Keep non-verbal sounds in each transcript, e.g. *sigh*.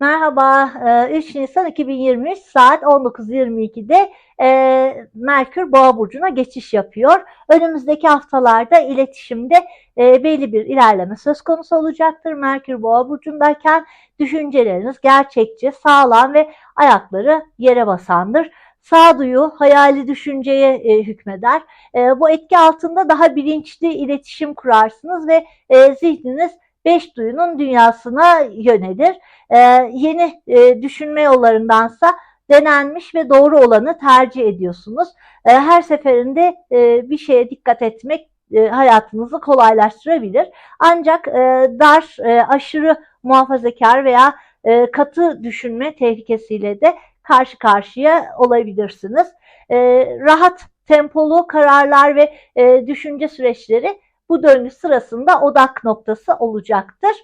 Merhaba, e, 3 Nisan 2023 saat 19.22'de e, Merkür Boğa Burcu'na geçiş yapıyor. Önümüzdeki haftalarda iletişimde e, belli bir ilerleme söz konusu olacaktır. Merkür Boğa Burcu'ndayken düşünceleriniz gerçekçi, sağlam ve ayakları yere basandır. Sağduyu, hayali düşünceye e, hükmeder. E, bu etki altında daha bilinçli iletişim kurarsınız ve e, zihniniz beş duyunun dünyasına yönelir. E, yeni e, düşünme yollarındansa denenmiş ve doğru olanı tercih ediyorsunuz. E, her seferinde e, bir şeye dikkat etmek e, hayatınızı kolaylaştırabilir. Ancak e, dar, e, aşırı muhafazakar veya e, katı düşünme tehlikesiyle de karşı karşıya olabilirsiniz. E, rahat tempolu kararlar ve e, düşünce süreçleri bu döngü sırasında odak noktası olacaktır.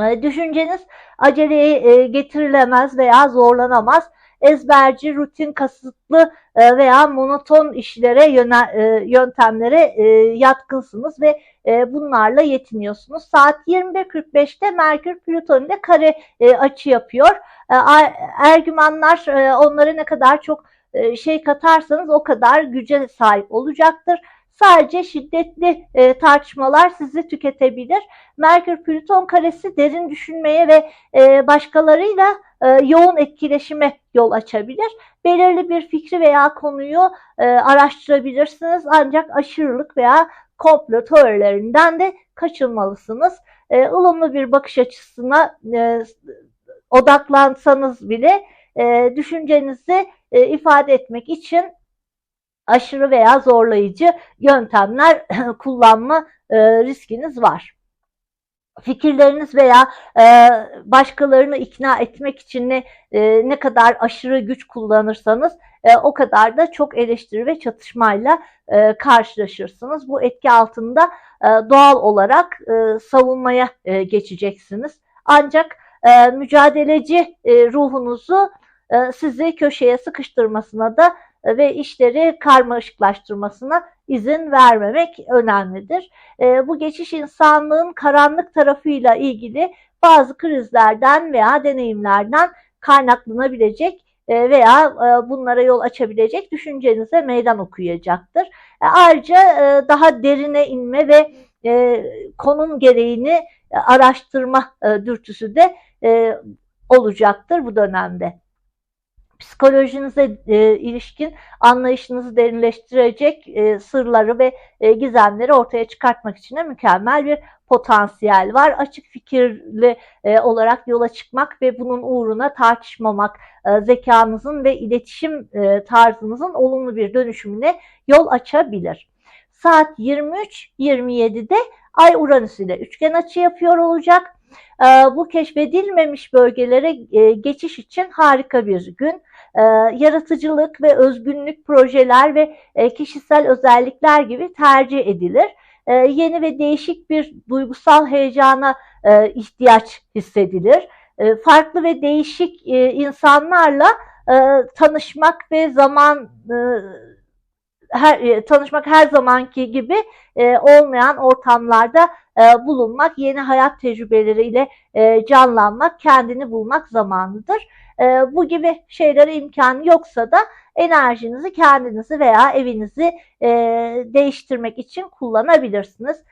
E, düşünceniz aceleye e, getirilemez veya zorlanamaz. Ezberci, rutin, kasıtlı e, veya monoton işlere, yöntemlere yatkınsınız ve bunlarla yetiniyorsunuz. Saat 21.45'te Merkür Plüton ile kare açı yapıyor. Ergümanlar onlara ne kadar çok şey katarsanız o kadar güce sahip olacaktır. Sadece şiddetli e, tartışmalar sizi tüketebilir. Merkür-Plüton karesi derin düşünmeye ve e, başkalarıyla e, yoğun etkileşime yol açabilir. Belirli bir fikri veya konuyu e, araştırabilirsiniz ancak aşırılık veya komplo teorilerinden de kaçınmalısınız. E, ılımlı bir bakış açısına e, odaklansanız bile e, düşüncenizi e, ifade etmek için aşırı veya zorlayıcı yöntemler *clears throat* kullanma e, riskiniz var. Fikirleriniz veya e, başkalarını ikna etmek için ne, e, ne kadar aşırı güç kullanırsanız e, o kadar da çok eleştiri ve çatışmayla e, karşılaşırsınız. Bu etki altında e, doğal olarak e, savunmaya e, geçeceksiniz. Ancak e, mücadeleci e, ruhunuzu e, sizi köşeye sıkıştırmasına da ve işleri karmaşıklaştırmasına izin vermemek önemlidir. E, bu geçiş insanlığın karanlık tarafıyla ilgili bazı krizlerden veya deneyimlerden kaynaklanabilecek e, veya e, bunlara yol açabilecek düşüncenize meydan okuyacaktır. Ayrıca daha derine inme ve konum gereğini araştırma dürtüsü de olacaktır bu dönemde psikolojinize e, ilişkin anlayışınızı derinleştirecek e, sırları ve e, gizemleri ortaya çıkartmak için de mükemmel bir potansiyel var. Açık fikirli e, olarak yola çıkmak ve bunun uğruna tartışmamak, e, zekanızın ve iletişim e, tarzınızın olumlu bir dönüşümüne yol açabilir. Saat 23.27'de Ay Uranüs ile üçgen açı yapıyor olacak. E, bu keşfedilmemiş bölgelere e, geçiş için harika bir gün e, yaratıcılık ve özgünlük projeler ve e, kişisel özellikler gibi tercih edilir. E, yeni ve değişik bir duygusal heyecana e, ihtiyaç hissedilir. Farklı ve değişik insanlarla tanışmak ve zaman her, tanışmak her zamanki gibi olmayan ortamlarda e, bulunmak, yeni hayat tecrübeleriyle e, canlanmak, kendini bulmak zamanıdır. E, bu gibi şeylere imkan yoksa da enerjinizi kendinizi veya evinizi değiştirmek için kullanabilirsiniz.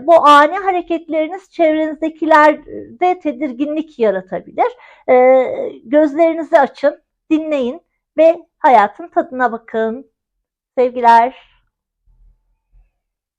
Bu ani hareketleriniz çevrenizdekilerde tedirginlik yaratabilir. Gözlerinizi açın, dinleyin ve hayatın tadına bakın. Sevgiler.